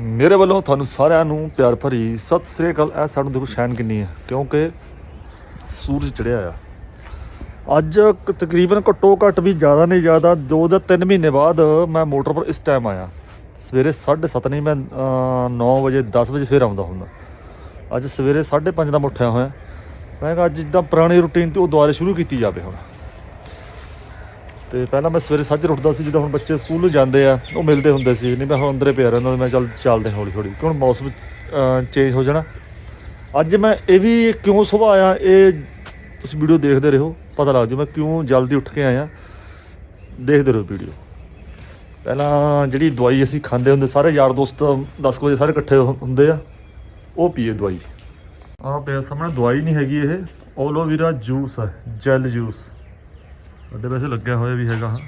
ਮੇਰੇ ਵੱਲੋਂ ਤੁਹਾਨੂੰ ਸਾਰਿਆਂ ਨੂੰ ਪਿਆਰ ਭਰੀ ਸਤਿ ਸ੍ਰੀ ਅਕਾਲ। ਇਹ ਸਾਨੂੰ ਦੇਖੋ ਸ਼ੈਨ ਕਿੰਨੀ ਹੈ, ਕਿਉਂਕਿ ਸੂਰਜ ਚੜਿਆ ਆ। ਅੱਜ ਕ- ਤਕਰੀਬਨ ਘੱਟੋ ਘੱਟ ਵੀ ਜ਼ਿਆਦਾ ਨਹੀਂ ਜ਼ਿਆਦਾ 2 ਜਾਂ 3 ਮਹੀਨੇ ਬਾਅਦ ਮੈਂ ਮੋਟਰ ਪਰ ਇਸ ਟਾਈਮ ਆਇਆ। ਸਵੇਰੇ 7:30 ਨਹੀਂ, ਮੈਂ 9 ਵਜੇ 10 ਵਜੇ ਫੇਰ ਆਉਂਦਾ ਹੁੰਦਾ। ਅੱਜ ਸਵੇਰੇ 5:30 ਦਾ ਮੈਂ ਉੱਠਿਆ ਹੋਇਆ। ਮੈਂ ਕਿਹਾ ਅੱਜ ਜਿੱਦਾਂ ਪੁਰਾਣੀ ਰੁਟੀਨ ਤੇ ਉਹ ਦੁਬਾਰਾ ਸ਼ੁਰੂ ਕੀਤੀ ਜਾਵੇ ਹੁਣ। ਤੇ ਪਹਿਲਾਂ ਮੈਂ ਸਵੇਰੇ ਸੱਜਰ ਉੱਠਦਾ ਸੀ, ਜਦੋਂ ਹੁਣ ਬੱਚੇ ਸਕੂਲ ਨੂੰ ਜਾਂਦੇ ਆ, ਉਹ ਮਿਲਦੇ ਹੁੰਦੇ ਸੀ। ਨਹੀਂ, ਮੈਂ ਹੁਣ ਅੰਦਰੇ ਪਿਆ ਰਹਿੰਦਾ, ਮੈਂ ਚੱਲ ਚੱਲਦੇ ਹਾਂ ਹੌਲੀ ਹੌਲੀ ਕਿਉਂ ਹੁਣ ਮੌਸਮ ਚੇਂਜ ਹੋ ਜਾਣਾ। ਅੱਜ ਮੈਂ ਇਹ ਵੀ ਕਿਉਂ ਸੁਬਾਹ ਆਇਆ ਇਹ ਤੁਸੀਂ ਵੀਡੀਓ ਦੇਖਦੇ ਰਹੋ, ਪਤਾ ਲੱਗ ਜੂ ਮੈਂ ਕਿਉਂ ਜਲਦੀ ਉੱਠ ਕੇ ਆਇਆ। ਦੇਖਦੇ ਰਹੋ ਵੀਡੀਓ। ਪਹਿਲਾਂ ਜਿਹੜੀ ਦਵਾਈ ਅਸੀਂ ਖਾਂਦੇ ਹੁੰਦੇ, ਸਾਰੇ ਯਾਰ ਦੋਸਤ 10 ਕੁ ਵਜੇ ਸਾਰੇ ਇਕੱਠੇ ਹੁੰਦੇ ਆ, ਉਹ ਪੀਏ ਦਵਾਈ। ਆਹ ਪਿਆ ਸਾਹਮਣੇ ਦਵਾਈ ਨਹੀਂ ਹੈਗੀ ਇਹ। ਓਲੋਵੀਰਾ ਜੂਸ ਹੈ ਜੈਲ ਜੂਸ। ਸਾਡੇ ਵੈਸੇ ਲੱਗਿਆ ਹੋਇਆ ਵੀ ਹੈਗਾ, ਹਾਂ।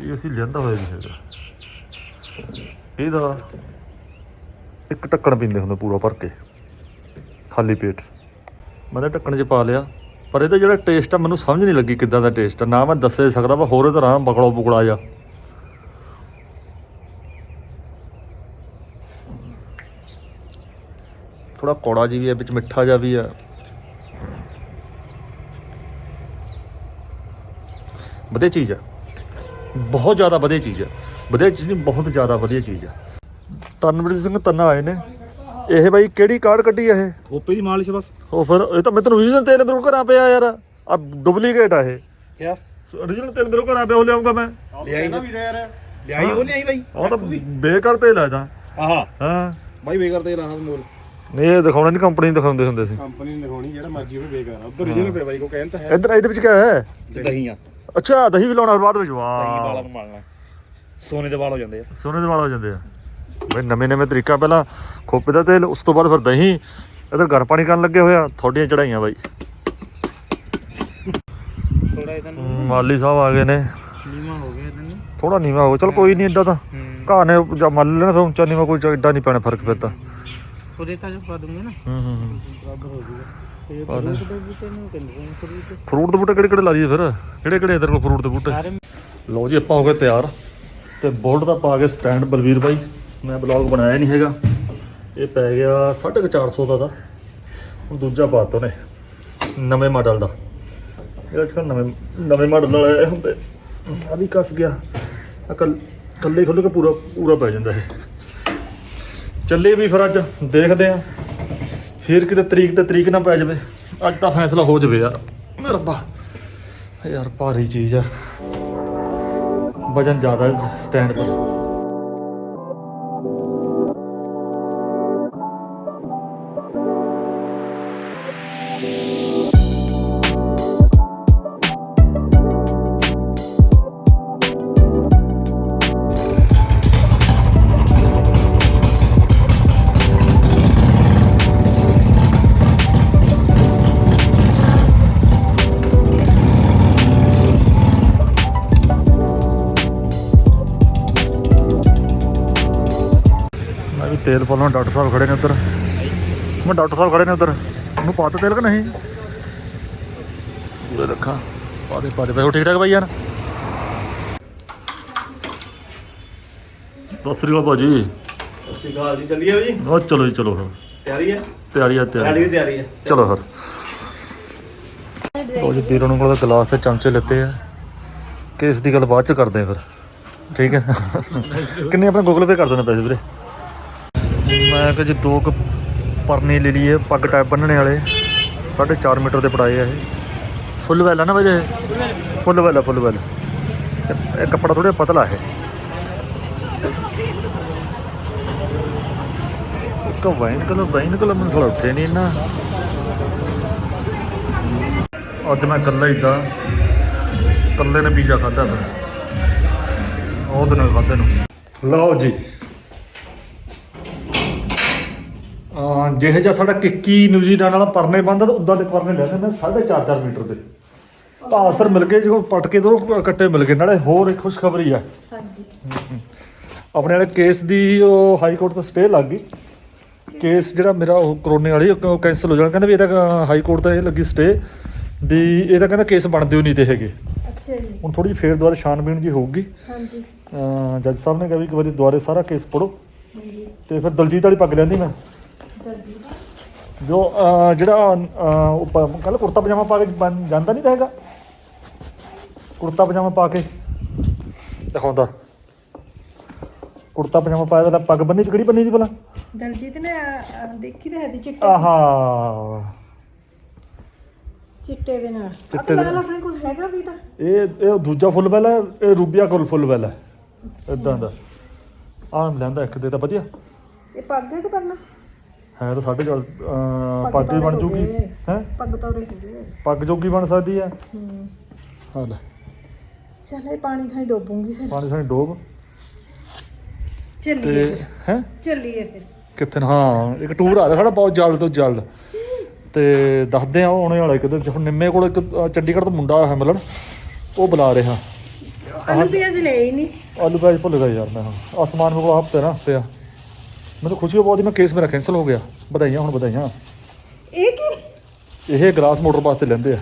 ਇਹ ਅਸੀਂ ਲਿਆਂਦਾ ਹੋਇਆ ਵੀ ਹੈਗਾ। ਇਹਦਾ ਇੱਕ ਢੱਕਣ ਪੀਂਦੇ ਹੁੰਦੇ ਪੂਰਾ ਭਰ ਕੇ, ਖਾਲੀ ਪੇਟ। ਮੈਂ ਤਾਂ ਢੱਕਣ 'ਚ ਪਾ ਲਿਆ, ਪਰ ਇਹਦਾ ਜਿਹੜਾ ਟੇਸਟ ਆ, ਮੈਨੂੰ ਸਮਝ ਨਹੀਂ ਲੱਗੀ ਕਿੱਦਾਂ ਦਾ ਟੇਸਟ ਆ। ਨਾ ਮੈਂ ਦੱਸੇ ਸਕਦਾ ਵਾ ਹੋਰ ਤਰ੍ਹਾਂ ਬਕੜੋ ਬੁਕੜਾ ਜਾ ਥੋੜਾ ਕੌੜਾ ਜੀ ਵੀ ਹੈ, ਵਿੱਚ ਮਿੱਠਾ ਜਿਹਾ ਵੀ ਆ ਵਧੀਆ ਚੀਜ਼ ਆ। ਬਹੁਤ ਜ਼ਿਆਦਾ ਵਧੀਆ ਚੀਜ਼ ਆ। ਵਧੀਆ ਚੀਜ਼ ਨਹੀਂ ਬਹੁਤ ਜ਼ਿਆਦਾ ਵਧੀਆ ਚੀਜ਼ ਆ। ਤਨਵੀਰ ਸਿੰਘ ਤੰਨਾ ਆਏ ਨੇ। ਇਹ ਬਾਈ ਕਿਹੜੀ ਕਾਰਡ ਕੱਢੀ ਆ ਇਹ? ਖੋਪੇ ਦੀ ਮਾਲਿਸ਼ ਬਸ। ਉਹ ਫਿਰ ਇਹ ਤਾਂ ਮੈਂ ਤੈਨੂੰ ਰੀਜਨ ਤੇਲ ਮੇਰੇ ਕੋਲ ਘਰਾਂ ਪਿਆ ਯਾਰ। ਆ ਡੁਪਲੀਕੇਟ ਆ ਇਹ। ਯਾਰ ਓਰੀਜਨਲ ਤੇਲ ਮੇਰੇ ਕੋਲ ਘਰਾਂ ਪਿਆ ਉਹ ਲਿਆਉਂਗਾ ਮੈਂ। ਲਿਆਈ ਨਾ ਵੀ ਯਾਰ। ਲਿਆਈ ਉਹ ਲਿਆਈ ਬਾਈ। ਉਹ ਤਾਂ ਬੇਕਾਰ ਤੇਲ ਆ ਇਹਦਾ। ਆਹਾ। ਹਾਂ। ਬਾਈ ਬੇਕਾਰ ਤੇ ਰਹਾ ਮੋਲ। ਨਹੀਂ ਇਹ ਦਿਖਾਉਣਾ ਨਹੀਂ ਕੰਪਨੀ ਦਿਖਾਉਂਦੇ ਹੁੰਦੇ ਸੀ। ਕੰਪਨੀ ਨੇ ਦਿਖਾਉਣੀ ਜਿਹੜਾ ਮਰਜ਼ੀ ਹੋਵੇ ਬੇਕਾਰ ਆ। ਉਧਰ ਰੀਜਨਲ ਪੇ ਬਾਈ ਕੋ ਕਹਿੰਦਾ ਹੈ। ਇੱਧਰ ਇਹਦੇ ਵਿੱਚ ਕੀ ਹੈ? ਦਹੀਂ ਆ। ਅੱਛਾ ਦਹੀਂ ਵੀ ਲਾਉਣਾ ਬਾਅਦ ਵਿੱਚ। ਦਹੀਂ ਵਾਹ। ਵਾਲਾਂ ਨੂੰ ਮਾਲਣਾ ਸੋਨੇ ਦੇ ਵਾਲ ਹੋ ਜਾਂਦੇ ਆ। ਸੋਨੇ ਦੇ ਵਾਲ ਹੋ ਜਾਂਦੇ ਆ। ਬਈ ਨਵੇਂ ਨਵੇਂ ਤਰੀਕਾ ਪਹਿਲਾਂ ਖੋਪੇ ਦਾ ਤੇਲ ਉਸ ਤੋਂ ਬਾਅਦ ਫਿਰ ਦਹੀਂ। ਇਧਰ ਗਰਮ ਪਾਣੀ ਕਰਨ ਲੱਗੇ ਹੋਇਆ ਤੁਹਾਡੀਆਂ ਚੜਾਈਆਂ ਬਾਈ। ਥੋੜਾ ਮਾਲੀ ਸਾਹਿਬ ਆ ਗਏ ਨੇ। ਨੀਵਾ ਹੋ ਗਿਆ ਥੋੜਾ ਨੀਵਾ ਹੋ ਚਲ ਕੋਈ ਨਹੀਂ ਏਡਾ ਤਾਂ। ਘਾਹ ਨੇ ਜਾਂ ਮੱਲ ਲੈਣਾ ਫਿਰ ਉੱਚਾ ਨੀਵਾ ਕੋਈ ਏਡਾ ਨਹੀਂ ਪੈਣਾ ਫ਼ਰਕ ਪੈਂਦਾ ਉਹਦੇ ਤਾਂ ਜੋ ਪਾ ਦੂੰਗੇ ਨਾ। ਹੂੰ ਹੂੰ ਹੂੰ। ਬਰਾਬਰ ਹੋ ਜੂਗਾ। ਫਰੂਟ ਦੇ ਬੂਟੇ ਨੂੰ ਕਹਿੰਦੇ ਫਰੂਟ ਫਰੂਟ ਦੇ ਬੂਟੇ ਕਿਹੜੇ ਕਿਹੜੇ ਲਾ ਲਈਏ ਫਿਰ? ਕਿਹੜੇ ਕਿਹੜੇ ਤੇਰੇ ਕੋਲ ਫਰੂਟ ਦੇ ਬੂਟੇ? ਲਓ ਜੀ ਆਪਾਂ ਹੋ ਗਏ ਤਿਆਰ ਤੇ ਬੋਲਟ ਦਾ ਪਾ ਕੇ ਸਟੈਂਡ ਬਲਵੀਰ ਬਾਈ। ਮੈਂ ਬਲੌਗ ਬਣਾਇਆ ਨਹੀਂ ਹੈਗਾ। ਇਹ ਪੈ ਗਿਆ 450 ਦਾ ਦਾ ਹੁਣ ਦੂਜਾ ਪਾਤਾ ਨੇ ਨਵੇਂ ਮਾਡਲ ਦਾ। ਇਹ ਅੱਜ ਕੱਲ੍ਹ ਨਵੇਂ ਨਵੇਂ ਮਾਡਲ ਵਾਲੇ ਇਹ ਹੁੰਦੇ। ਆ ਵੀ ਕੱਸ ਗਿਆ। ਆ ਕੱਲ ਕੱਲੇ ਖੁੱਲ ਕੇ ਪੂਰਾ ਪੂਰਾ ਪੈ ਜਾਂਦਾ ਇਹ। ਚੱਲੇ ਵੀ ਫਿਰ ਅੱਜ ਦੇਖਦੇ ਆ ਫਿਰ ਕਿਤੇ ਤਰੀਕ ਤੇ ਤਰੀਕ ਨਾ ਪੈ ਜਾਵੇ। ਅੱਜ ਤਾਂ ਫੈਸਲਾ ਹੋ ਜਾਵੇ ਯਾਰ। ਮੇਰੇ ਰੱਬਾ। ਯਾਰ ਭਾਰੀ ਚੀਜ਼ ਆ। ਵਜਨ ਜ਼ਿਆਦਾ ਸਟੈਂਡ ਪਰ। ਤੇਲ ਪਾਉਣਾ ਡਾਕਟਰ ਸਾਹਿਬ ਖੜੇ ਨੇ ਉੱਧਰ। ਮੈਂ ਡਾਕਟਰ ਸਾਹਿਬ ਖੜੇ ਨੇ ਉੱਧਰ। ਉਹਨੂੰ ਪਾਤਾ ਤੇਲ ਕਿ ਨਹੀਂ? ਪੂਰੇ ਰੱਖਾਂ ਪਾ ਦੇ ਪਾ ਦੇ। ਭਾਈ ਠੀਕ ਠਾਕ ਭਾਈ ਯਾਰ? ਸਤਿ ਸ੍ਰੀ ਅਕਾਲ ਭਾਜੀ। ਗਾਲ ਜੀ। ਚੱਲੀਏ ਜੀ ਚਲੋ ਜੀ ਚਲੋ ਫਿਰ। ਤਿਆਰੀ ਹੈ? ਤਿਆਰੀ ਹੈ ਚਲੋ ਫਿਰ। ਉਹ ਜੀ ਵੀਰੋਂ ਨੂੰ ਕੋਲ ਗਲਾਸ ਤੇ ਚਮਚੇ ਲੱਤੇ ਆ। ਕੇਸ ਦੀ ਗੱਲ ਬਾਅਦ ਚ ਕਰਦੇ ਆ ਫਿਰ। ਠੀਕ ਹੈ। ਕਿੰਨੇ ਆਪਣਾ ਗੂਗਲ ਪੇ ਕਰ ਦੇਣਾ ਪੈਸੇ ਵੀਰੇ? ਮੈਂ ਕਿ ਜੀ ਦੋ ਕੁ ਪਰਨੇ ਲੈ ਲਈਏ, ਪੱਗ ਟਾਈਪ ਬੰਨਣੇ ਵਾਲੇ 4.5 ਮੀਟਰ ਦੇ ਪੜਾਏ ਆ ਇਹ। ਫੁੱਲ ਵੈਲ ਆ ਨਾ ਵਜੇ ਫੁੱਲ ਵੈਲ ਆ ਫੁੱਲ ਵੈਲ ਇਹ- ਕੱਪੜਾ ਥੋੜਾ ਪਤਲਾ ਹੈ। ਇੱਕ ਵਾਈਨ ਕਲਰ ਵਾਈਨ ਕਲਰ ਮੈਨੂੰ ਸਾਲਾ ਉੱਠੇ ਨਹੀਂ ਇੰਨਾ। ਅੱਜ ਮੈਂ ਇਕੱਲਾ ਹੀ ਤਾਂ, ਇਕੱਲੇ ਨੇ ਪੀਜ਼ਾ ਖਾਧਾ ਫਿਰ ਉਹ ਦਿਨ ਖਾਧੇ ਨੂੰ ਲਓ ਜੀ ਆ ਜਿਹੇ ਜਿਹਾ ਸਾਡਾ ਕਿੱਕੀ ਨਿਊਜ਼ੀਲੈਂਡ ਵਾਲਾ ਪਰਨੇ ਬੰਦਾ ਤਾਂ ਉਦਾਂ ਦੇ ਪਰਨੇ ਲੈਣੇ ਨੇ 4.5 ਮੀਟਰ ਦੇ। ਤਾਂ ਅਸਰ ਮਿਲ ਗਏ ਜਦੋਂ ਪਟਕੇ ਤੋਂ ਕੱਟੇ ਮਿਲ ਗਏ ਨਾਲੇ ਹੋਰ ਇੱਕ ਖੁਸ਼ਖਬਰੀ ਆ। ਹਾਂਜੀ। ਆਪਣੇ ਵਾਲੇ ਕੇਸ ਦੀ ਉਹ ਹਾਈ ਕੋਰਟ ਤੋਂ ਸਟੇ ਲੱਗ ਗਈ। ਕੇਸ ਜਿਹੜਾ ਮੇਰਾ ਉਹ ਕਰੋਨੇ ਵਾਲੀ ਉਹ ਕੈਂਸਲ ਹੋ ਜਾਣਾ ਕਹਿੰਦੇ ਵੀ ਇਹਦਾ ਹਾਈ ਕੋਰਟ ਤਾਂ ਇਹ ਲੱਗੀ ਸਟੇ ਵੀ ਇਹਦਾ ਕਹਿੰਦਾ ਕੇਸ ਬਣਦੇ ਹੋ ਨਹੀਂ ਤੇ ਹੈਗੇ। ਅੱਛਾ ਜੀ। ਹੁਣ ਥੋੜੀ ਫੇਰ ਦੁਬਾਰਾ ਛਾਨਬੀਨ ਜੀ ਹੋਊਗੀ। ਹਾਂਜੀ। ਜੱਜ ਸਾਹਿਬ ਨੇ ਕਿਹਾ ਵੀ ਇੱਕ ਵਾਰੀ ਦੁਬਾਰੇ ਸਾਰਾ ਕੇਸ ਪੜੋ ਤੇ ਫਿਰ ਦਲਜੀਤ ਵਾਲੀ ਪੱਗ ਲੈਂਦੀ ਮੈਂ। ਜੋ ਅਹ, ਜਿਹੜਾ ਕੱਲ ਕੁੜਤਾ ਪਜਾਮਾ ਪਾ ਕੇ ਜਾਂਦਾ ਨਹੀਂ ਤਾਂ ਹੈਗਾ। ਕੁੜਤਾ ਪਜਾਮਾ ਪਾ ਕੇ। ਦਿਖਾਉਂਦਾ। ਕੁੜਤਾ ਪਜਾਮਾ ਪਾਇਆ ਤਾਂ ਪੱਗ ਬੰਨੀ ਚ ਕਿਹੜੀ ਬੰਨੀ ਦੀ ਭਲਾ? ਦਲਜੀਤ ਨੇ ਅਹ, ਅਹ, ਦੇਖੀ ਤਾਂ ਹੈ ਦੀ ਚਿੱਟੇ ਆਹਾ। ਚਿੱਟੇ ਦੇ ਨਾਲ। ਚਿੱਟੇ ਚਿੱਟੇ ਦੇ ਨਾਲ। ਆਪਣੇ ਕੋਲ ਹੈਗਾ ਵੀ ਤਾਂ। ਇਹ ਇਹ ਦੂਜਾ ਫੁੱਲ ਹੈ ਇਹ ਰੂਬੀਆ ਕੋਲ ਫੁੱਲ ਹੈ। ਇਦਾਂ ਦਾ। ਆਹ ਲੈਂਦਾ ਇੱਕ ਦੇ ਤਾਂ ਵਧੀਆ। ਇਹ ਪੱਗ ਹੈ ਕਿ ਪਰਨਾ? ਹੈ ਤਾਂ ਸਾਡੇ ਕੋਲ ਪੱਗ ਬਣ ਜੂਗੀ। ਹੈ? ਪੱਗ ਤਾਂ ਉਰੇ ਹੁੰਦੀ ਹੈ ਪੱਗ ਜੋਗੀ ਬਣ ਸਕਦੀ ਹੈ ਹੂੰ। ਹਾਂ ਲੈ। ਚੱਲ ਇਹ ਪਾਣੀ ਥਾਈ ਡੋਬੂਗੀ ਫਿਰ। ਪਾਣੀ ਸਾਨੀ ਡੋਬ। ਚੱਲੀਏ ਤੇ। ਹੈ? ਚੱਲੀਏ ਫਿਰ। ਕਿੱਥੇ ਨੂੰ ਹਾਂ ਇੱਕ ਟੂਰ ਆ ਰਿਹਾ ਸਾਡਾ ਬਹੁਤ ਜਲਦ ਤੋਂ ਜਲਦ। ਤੇ ਦੱਸਦੇ ਆ ਉਹ ਆਉਣੇ ਵਾਲਾ ਇੱਕ ਦਿਨ ਹੁਣ ਨਿੰਮੇ ਕੋਲ ਇੱਕ ਅ, ਚੰਡੀਗੜ੍ਹ ਤੋਂ ਮੁੰਡਾ ਆਇਆ ਮਿਲਣ ਉਹ ਬੁਲਾ ਰਿਹਾ। ਆਲੂ ਪਿਆਜ਼ ਲੈ ਹੀ ਨਹੀਂ ਆਲੂ ਪਿਆਜ਼ ਭੁੱਲ ਗਿਆ ਯਾਰ ਮੈਂ ਹੁਣ। ਆਸਮਾਨ ਮੇਰੇ ਕੋਲ ਹਫ਼ਤੇ ਨਾ ਪਿਆ। ਮੈਨੂੰ ਖੁਸ਼ੀ ਬਹੁਤ ਹੀ ਮੈਂ ਕੇਸ ਮੇਰਾ ਕੈਂਸਲ ਹੋ ਗਿਆ। ਵਧਾਈਆਂ ਹੁਣ ਵਧਾਈਆਂ। ਇਹ ਕੀ? ਇਹ ਗਲਾਸ ਮੋਟਰ ਵਾਸਤੇ ਲੈਂਦੇ ਆ।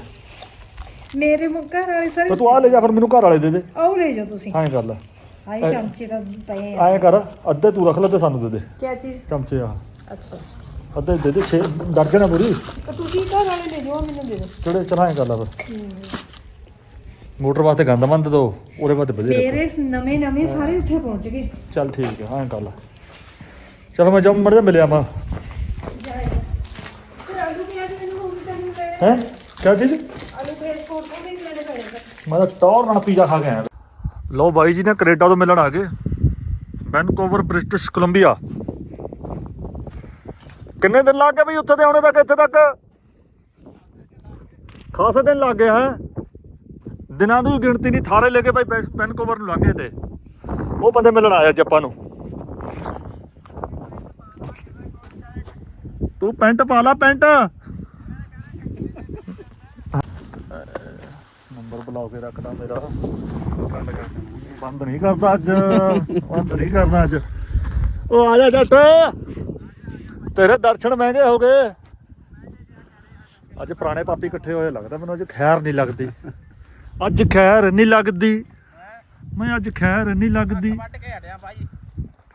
ਮੇਰੇ ਮੁੱਕਰ ਵਾਲੇ ਸਾਰੇ ਤਾਂ ਤੂੰ ਆ ਲੈ ਜਾ ਫਿਰ ਮੈਨੂੰ ਘਰ ਵਾਲੇ ਦੇ ਦੇ। ਆਉ ਲੈ ਜਾਓ ਤੁਸੀਂ। ਹਾਂ ਕਰ ਲੈ। ਆਏ ਚਮਚੇ ਤਾਂ ਪਏ ਆ। ਐਂ ਕਰ ਅੱਧੇ ਤੂੰ ਰੱਖ ਲੈ ਤੇ ਸਾਨੂੰ ਦੇ ਦੇ। ਕੀ ਚੀਜ਼? ਚਮਚੇ ਆ। ਅੱਛਾ। ਅੱਧੇ ਦੇ ਦੇ ਛੇ ਦਰਜਨ ਆ ਪੂਰੀ? ਤਾਂ ਤੁਸੀਂ ਘਰ ਵਾਲੇ ਲੈ ਜਾਓ ਮੈਨੂੰ ਦੇ ਦਿਓ। ਕਿਹੜੇ? ਚਲਾਏ ਕਰ ਲੈ ਫਿਰ। ਮੋਟਰ ਵਾਸਤੇ ਗੰਦ ਮੰਦ ਦੋ ਉਹਦੇ ਬਾਅਦ ਵਧੀਆ। ਮੇਰੇ ਨਵੇਂ ਨਵੇਂ ਸਾਰੇ ਉੱਥੇ ਪਹੁੰਚ ਗਏ। ਚੱਲ ਠੀਕ ਹੈ ਹਾਂ ਕਰ ਲੈ। ਚਲੋ ਮੈਂ ਜਮ ਮੜ ਜਾ ਮਿਲਿਆ ਮੈਂ। ਹੈ? ਕਿਆ ਚੀਜ਼? ਮੈਂ ਤਾਂ ਟੌਰ ਨਾਲ ਪੀਜ਼ਾ ਖਾ ਕੇ ਆਇਆ। ਲਓ ਬਾਈ ਜੀ ਨੇ ਕੈਨੇਡਾ ਤੋਂ ਮਿਲਣ ਆ ਗਏ। Vancouver, British Columbia. ਕਿੰਨੇ ਦਿਨ ਲੱਗ ਗਏ ਬਈ ਉੱਥੇ ਤੇ ਆਉਣੇ ਤੱਕ, ਇੱਥੇ ਤੱਕ? ਖਾਸੇ ਦਿਨ ਲੱਗ ਗਏ, ਹੈ? ਦਿਨਾਂ ਦੀ ਵੀ ਗਿਣਤੀ ਨਹੀਂ, ਥਾਰੇ ਲੈ ਕੇ ਭਾਈ ਵੈਨਕੂਵਰ ਨੂੰ ਲੰਘੇ ਤੇ। ਉਹ ਬੰਦੇ ਮਿਲਣ ਆਇਆ ਜੱਪਾਂ ਨੂੰ। ਤੂੰ ਪੈਂਟ ਪਾ ਲਾ ਪੈਂਟ। ਨੰਬਰ ਬੁਲਾ ਕੇ ਰੱਖਦਾ ਮੇਰਾ। ਬੰਦ ਨਹੀਂ ਕਰਦਾ ਅੱਜ। ਬੰਦ ਨਹੀਂ ਕਰਦਾ ਅੱਜ। ਉਹ ਆ ਜਾ ਜੱਟ। ਤੇਰੇ ਦਰਸ਼ਨ ਮਹਿੰਗੇ ਹੋ ਗਏ। ਅੱਜ ਪੁਰਾਣੇ ਪਾਪੀ ਇਕੱਠੇ ਹੋਏ ਲੱਗਦਾ ਮੈਨੂੰ ਅੱਜ ਖੈਰ ਨਹੀਂ ਲੱਗਦੀ। ਅੱਜ ਖੈਰ ਨਹੀਂ ਲੱਗਦੀ। ਮੈਂ ਅੱਜ ਖੈਰ ਨਹੀਂ ਲੱਗਦੀ। ਵੱਟ ਕੇ ਹਟਿਆ ਬਾਈ।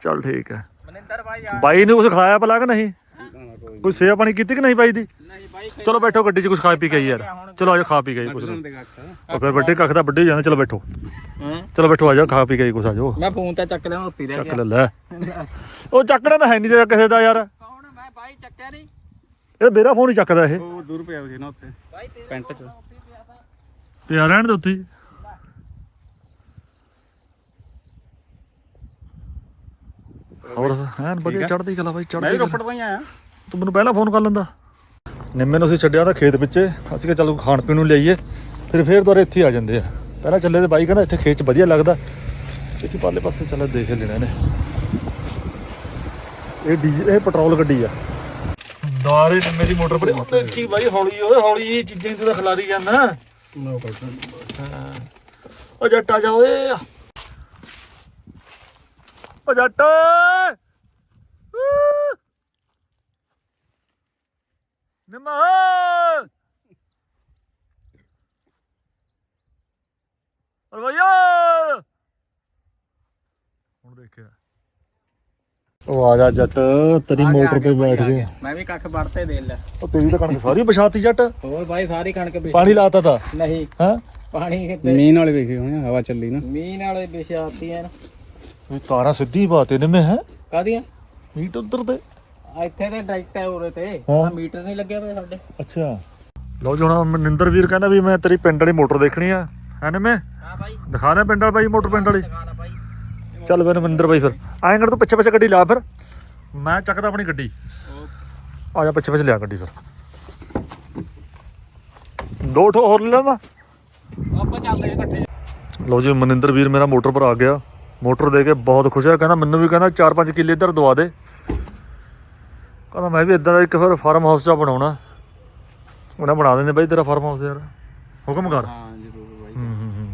ਚੱਲ ਠੀਕ ਹੈ। ਮਨਿੰਦਰ ਆ। ਬਾਈ ਨੇ ਕੁਝ ਖਾਇਆ ਪਲਾ ਕਿ ਨਹੀਂ? ਕੋਈ ਸੇਵਾ ਪਾਣੀ ਕੀਤੀ ਕਿ ਨਹੀਂ ਬਾਈ ਦੀ? ਨਹੀਂ ਬਾਈ ਚਲੋ ਬੈਠੋ ਗੱਡੀ 'ਚ ਕੁਝ ਖਾ ਪੀ ਕੇ ਆਈ ਯਾਰ। ਚਲੋ ਆਜੋ ਖਾ ਪੀ ਕੇ ਆਈ ਕੁਝ ਉਹ ਫਿਰ ਵੱਡੇ ਕੱਖ ਦਾ ਵੱਡੇ ਜਾਣਾ ਚਲੋ ਬੈਠੋ। ਹਾਂ? ਚਲੋ ਬੈਠੋ ਆਜੋ ਖਾ ਪੀ ਕੇ ਆਈ ਕੁਝ ਆਜੋ ਮੈਂ ਫੋਨ ਤੇ ਚੱਕ ਲਿਆ ਉੱਤੀ ਰਹਿ ਚੱਕ ਲੈ ਲੈ। ਉਹ ਚੱਕਣਾ ਤਾਂ ਹੈ ਨਹੀਂ ਤੇਰਾ ਕਿਸੇ ਦਾ ਯਾਰ। ਕੌਣ ਮੈਂ ਬਾਈ ਚੱਕਿਆ ਨਹੀਂ। ਇਹ ਮੇਰਾ ਫੋਨ ਹੀ ਚੱਕਦਾ ਇਹ। ਉਹ ਦੂਰ ਪਿਆ ਸੀ ਨਾ ਉੱਤੇ ਬਾਈ ਤੇਰੇ ਪੈਂਟ ਚ। ਪਿਆ ਰਹਿਣ ਦੇ ਉੱਥੇ ਹੀ। ਹੋਰ? ਐਨ ਵਧੀਆ ਚੜਦੀ ਕਲਾ ਬਾਈ ਮੈਂ ਚੜਦੀ ਵੀ ਰੋਪੜ ਤੋਂ ਹੀ ਆਇਆ। ਤੂੰ ਮੈਨੂੰ ਪਹਿਲਾਂ ਫੋਨ ਕਰ ਲੈਂਦਾ। ਨਿੰਮੇ ਨੂੰ ਅਸੀਂ ਛੱਡਿਆ ਤਾਂ ਖੇਤ ਵਿੱਚ ਅਸੀਂ ਕਿਹਾ ਚੱਲ ਖਾਣ ਪੀਣ ਨੂੰ ਲਿਆਈਏ। ਫਿਰ ਫੇਰ ਦੁਬਾਰਾ ਇੱਥੇ ਆ ਜਾਂਦੇ ਆ। ਪਹਿਲਾਂ ਚੱਲੇ ਤੇ ਬਾਈ ਕਹਿੰਦਾ ਇੱਥੇ ਖੇਤ 'ਚ ਵਧੀਆ ਲੱਗਦਾ। ਇੱਥੇ ਪਾਲੇ ਪਾਸੇ ਚੱਲ ਦੇਖ ਲੈਣਾ ਇਹਨੇ ਇਹ ਡੀਜ਼ਲ ਇਹ ਪੈਟਰੋਲ ਗੱਡੀ ਆ। ਦੁਆਰੇ ਨਿੰਮੇ ਦੀ ਮੋਟਰ ਪਰ ਉਹ ਦੇਖੀ ਬਾਈ ਹੌਲੀ ਓਏ ਹੌਲੀ ਇਹ ਚੀਜ਼ਾਂ ਤੇ ਤਾਂ ਖਿਲਾਰੀ ਜਾਂਦਾ। ਓ ਜੱਟ ਆ ਜਾ ਓਏ। ਓ ਜੱਟ। ਨਿੰਮਾ ਭਈਆ ਹੁਣ ਦੇਖਿਆ। ਉਹ ਆ ਜਾ ਜੱਟ ਤੇਰੀ ਮੋਟਰ ਤੇ ਬੈਠ ਗਏ ਮੈਂ ਵੀ ਕੱਖ ਵੜਤੇ ਦੇ ਲੈ। ਉਹ ਤੇਰੀ ਤਾਂ ਕਣਕ ਸਾਰੀ ਪਛਾਤੀ ਜੱਟ। ਹੋਰ ਬਾਈ ਸਾਰੀ ਕਣਕ ਵੇਚ ਪਾਣੀ ਲਾਤਾ ਤਾ। ਨਹੀਂ। ਹਾਂ? ਪਾਣੀ ਕਿਤੇ ਮੀਂਹ ਨਾਲ ਵੇਖੇ ਹੋਣੇ ਹਵਾ ਚੱਲੀ ਨਾ। ਮੀਂਹ ਨਾਲੇ ਵਿਛਾਤੀਆਂ ਇਹ ਤਾਰਾਂ ਸਿੱਧੀ ਬਾਤੇ ਨੇ ਮੈਂ ਹੈ? ਕਾਦੀਆਂ ਮੀਟ ਉਧਰ ਤੇ। ਇੱਥੇ ਤੇ ਡਾਇਰੈਕਟ ਹੈ ਉਰੇ ਤੇ। ਹਾਂ। ਆਹ ਮੀਟਰ ਨਹੀਂ ਲੱਗਿਆ ਹੋਇਆ ਸਾਡੇ। ਅੱਛਾ। ਲਓ ਜੀ ਹੁਣ ਮਨਿੰਦਰ ਵੀਰ ਕਹਿੰਦਾ ਵੀ ਮੈਂ ਤੇਰੀ ਪਿੰਡ ਵਾਲੀ ਮੋਟਰ ਦੇਖਣੀ ਆ। ਹੈ ਨੇ ਮੈਂ? ਹਾਂ ਬਾਈ। ਦਿਖਾ ਦੇ ਪਿੰਡ ਵਾਲੀ ਬਾਈ ਮੋਟਰ ਪਿੰਡ ਵਾਲੀ। ਬਾਈ। ਚੱਲ ਫਿਰ ਮਨਿੰਦਰ ਬਾਈ ਫਿਰ। ਆਏਂ ਕਰ ਤੂੰ ਪਿੱਛੇ ਪਿੱਛੇ ਗੱਡੀ ਲਾ ਫਿਰ। ਮੈਂ ਚੱਕਦਾ ਆਪਣੀ ਗੱਡੀ। ਆ ਜਾ ਪਿੱਛੇ ਪਿੱਛੇ ਲਿਆ ਗੱਡੀ ਫਿਰ। ਦੋ ਠੋ ਹੋਰ ਲੈ ਲਵਾਂ ਆਪਾਂ ਚੱਲਦੇ ਇਕੱਠੇ। ਲਓ ਜੀ ਮਨਿੰਦਰ ਵੀਰ ਮੇਰਾ ਮੋਟਰ ਪਰ ਆ ਗਿਆ। ਮੋਟਰ ਦੇ ਕੇ ਬਹੁਤ ਖੁਸ਼ ਹੈ ਕਹਿੰਦਾ ਮੈਨੂੰ ਵੀ ਕਹਿੰਦਾ 4-5 ਕਿੱਲੇ ਇੱਧਰ ਦਵਾ ਦੇ। ਕਹਿੰਦਾ ਮੈਂ ਵੀ ਇਦਾਂ ਦਾ ਇੱਕ ਫਿਰ ਫਾਰਮ ਹਾਊਸ ਜਾ ਬਣਾਉਣਾ। ਉਹਨਾਂ ਬਣਾ ਦਿੰਦੇ ਬਾਈ ਤੇਰਾ ਫਾਰਮ ਹਾਊਸ ਯਾਰ। ਹੁਕਮ ਕਰ। ਹਾਂ ਜ਼ਰੂਰ ਬਾਈ। ਹੂੰ ਹੂੰ ਹੂੰ।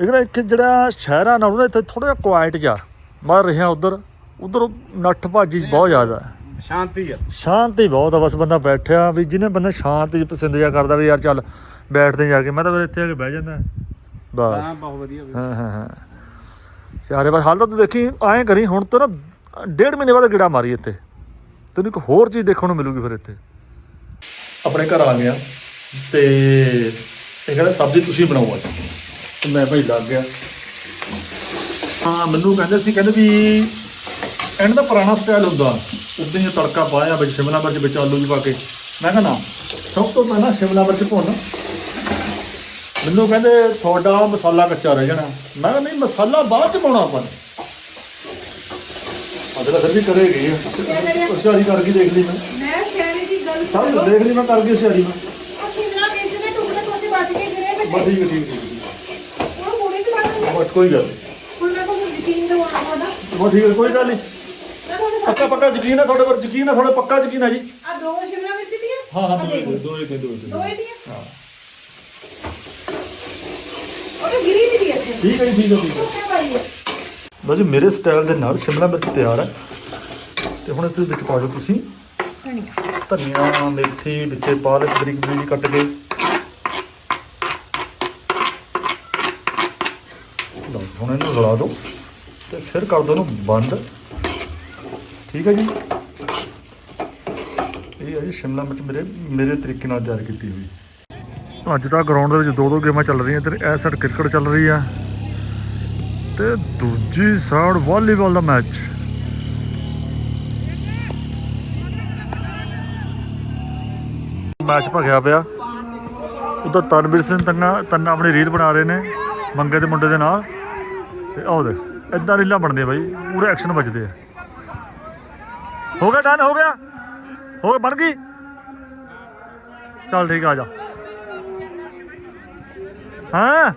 ਇਹ ਨਾ ਇੱਕ ਜਿਹੜਾ ਸ਼ਹਿਰਾਂ ਨਾਲੋਂ ਨਾ ਇੱਥੇ ਥੋੜਾ ਜਿਹਾ ਕੁਆਇਟ ਜਾ ਮਾਰ ਰਿਹਾ ਉਧਰ। ਉਧਰ ਨੱਠ ਭਾਜੀ ਬਹੁਤ ਜ਼ਿਆਦਾ। ਹੈ। ਸ਼ਾਂਤੀ ਆ। ਸ਼ਾਂਤੀ ਬਹੁਤ ਆ ਬਸ ਬੰਦਾ ਬੈਠਿਆ ਵੀ ਜਿਹਨੇ ਬੰਦਾ ਸ਼ਾਂਤੀ ਪਸੰਦ ਜਾ ਕਰਦਾ ਵੀ ਯਾਰ ਚੱਲ ਬੈਠਦੇ ਜਾ ਕੇ। ਮੈਂ ਤਾਂ ਫਿਰ ਇੱਥੇ ਆ ਕੇ ਬਹਿ ਜਾਂਦਾ। ਹਾਂ ਬਸ ਬਹੁਤ ਵਧੀਆ। ਹਾਂ ਹਾਂ ਹਾਂ। ਚਾਰੇ ਪਾਸ ਹਾਲ ਤਾਂ ਤੂੰ ਦੇਖੀ ਐਂ ਕਰੀ ਹੁਣ ਤਾਂ ਨਾ ਡੇਢ ਮਹੀਨੇ ਬਾਅਦ ਗਿੜਾ ਮਾਰੀ ਇੱਥੇ। ਤੈਨੂੰ ਇੱਕ ਹੋਰ ਚੀਜ਼ ਦੇਖਣ ਨੂੰ ਮਿਲੂਗੀ ਫਿਰ ਇੱਥੇ। ਆਪਣੇ ਘਰ ਆ ਗਿਆ ਤੇ ਇਹ ਕਹਿੰਦਾ, ਸਬਜ਼ੀ ਤੁਸੀਂ ਬਣਾਓ ਅੱਜ। ਤੇ ਮੈਂ ਭਾਈ ਲੱਗ ਗਿਆ। ਹਾਂ, ਮੈਨੂੰ ਕਹਿੰਦੇ ਸੀ, ਕਹਿੰਦੇ ਵੀ ਇਹਨਾਂ ਦਾ ਪੁਰਾਣਾ ਸਟਾਈਲ ਹੁੰਦਾ। ਉਦੋਂ ਹੀ ਤੜਕਾ ਪਾਇਆ ਵਿੱਚ, ਸ਼ਿਮਲਾ ਮਿਰਚ ਵਿੱਚ ਆਲੂ ਵੀ ਪਾ ਕੇ। ਮੈਂ ਕਿਹਾ ਨਾ, ਸਭ ਤੋਂ ਪਹਿਲਾਂ ਸ਼ਿਮਲਾ ਮਿਰਚ ਭੁੰਨ। ਮੈਨੂੰ ਕਹਿੰਦੇ, ਤੁਹਾਡਾ ਮਸਾਲਾ ਕੱਚਾ ਰਹਿ ਜਾਣਾ। ਮੈਂ ਕਿਹਾ, ਨਹੀਂ, ਮਸਾਲਾ ਬਾਅਦ ਚ ਪਾਉਣਾ ਆਪਾਂ ਨੇ। ਫਿਰ ਵੀ ਕਰੇਗੀ ਹੁਸ਼ਿਆਰੀ ਕਰ ਗਈ ਦੇਖ ਲਈ ਮੈਂ। ਮੈਂ ਸ਼ੈਰੀ ਦੀ ਗੱਲ ਸਭ ਦੇਖ ਲਈ ਮੈਂ ਕਰ ਗਈ ਹੁਸ਼ਿਆਰੀ ਮੈਂ। ਉਹ ਸ਼ਿਮਲਾ ਮਿਰਚ ਦੇ ਟੁਕੜੇ ਤੋਂ ਤੇ ਬਚ ਕੇ ਗਿਰੇ ਬਸ ਬੱਚੇ ਠੀਕ ਠੀਕ ਉਹ ਤੇ। ਬਸ ਕੋਈ ਗੱਲ ਹੁਣ ਮੈਂ ਕੋਈ ਯਕੀਨ ਦਵਾਉਣਾ ਉਹਦਾ ਬਸ ਠੀਕ ਹੈ ਕੋਈ ਗੱਲ ਨਹੀਂ ਪੱਕਾ ਪੱਕਾ ਯਕੀਨ ਹੈ ਤੁਹਾਡੇ ਪਰ ਯਕੀਨ ਹੈ ਤੁਹਾਡੇ ਪੱਕਾ ਯਕੀਨ ਹੈ ਜੀ? ਆ ਦੋ ਸ਼ਿਮਲਾ ਮਿਰਚ ਦੀਆਂ? ਹਾਂ ਹਾਂ ਦੋ ਦੋ ਦੋ ਦੋ ਦੀਆਂ? ਹਾਂ। ਉਹ ਗਿਰੀ ਨਹੀਂ ਦੀ ਠੀਕ ਹੈ ਠੀਕ ਹੈ ਠੀਕ ਹੈ। ਲਓ ਜੀ, ਮੇਰੇ ਸਟਾਈਲ ਦੇ ਨਾਲ ਸ਼ਿਮਲਾ ਮਿਰਚ ਤਿਆਰ ਹੈ। ਤੇ ਹੁਣ ਇਸ ਵਿੱਚ ਪਾ ਦਿਓ ਤੁਸੀਂ ਧਨੀਆ ਧਨੀਆ ਮੇਥੀ, ਵਿੱਚੇ ਪਾਲਕ, ਬਰੀਕ ਬਰੀਕ ਕੱਟ ਕੇ। ਲਓ ਹੁਣ ਇਹਨੂੰ ਰਲਾ ਦਿਓ ਤੇ ਫਿਰ ਕਰ ਦਿਓ ਇਹਨੂੰ ਬੰਦ। ਠੀਕ ਹੈ ਜੀ? ਇਹ ਹੈ ਜੀ, ਸ਼ਿਮਲਾ ਮਿਰਚ ਮੇਰੇ ਮੇਰੇ ਤਰੀਕੇ ਨਾਲ ਤਿਆਰ ਕੀਤੀ ਹੋਈ। ਅੱਜ ਤਾਂ ਗਰਾਊਂਡ ਦੇ ਵਿੱਚ ਦੋ ਦੋ ਗੇਮਾਂ ਚੱਲ ਰਹੀਆਂ ਤੇ ਇਹ ਸਾਈਡ ਕ੍ਰਿਕਟ ਚੱਲ ਰਹੀ ਆ। ਤੇ ਦੂਜੀ ਸਾਈਡ ਵਾਲੀਬਾਲ ਦਾ ਮੈਚ। ਮੈਚ ਭਖਿਆ ਪਿਆ। ਉਧਰ ਤਨਵੀਰ ਸਿੰਘ ਤੰਨਾ ਤੰਨਾ ਆਪਣੀ ਰੀਲ ਬਣਾ ਰਹੇ ਨੇ, ਮੰਗੇ ਦੇ ਮੁੰਡੇ ਦੇ ਨਾਲ। ਤੇ ਆਹ ਦੇ ਇਦਾਂ ਰੀਲਾਂ ਬਣਦੀਆਂ ਬਾਈ, ਪੂਰੇ ਐਕਸ਼ਨ ਵੱਜਦੇ ਆ। ਹੋ ਗਿਆ ਡਨ ਹੋ ਗਿਆ? ਹੋ ਗਿਆ, ਬਣ ਗਈ? ਚੱਲ ਠੀਕ ਆ ਆ ਜਾ। ਹਾਂ?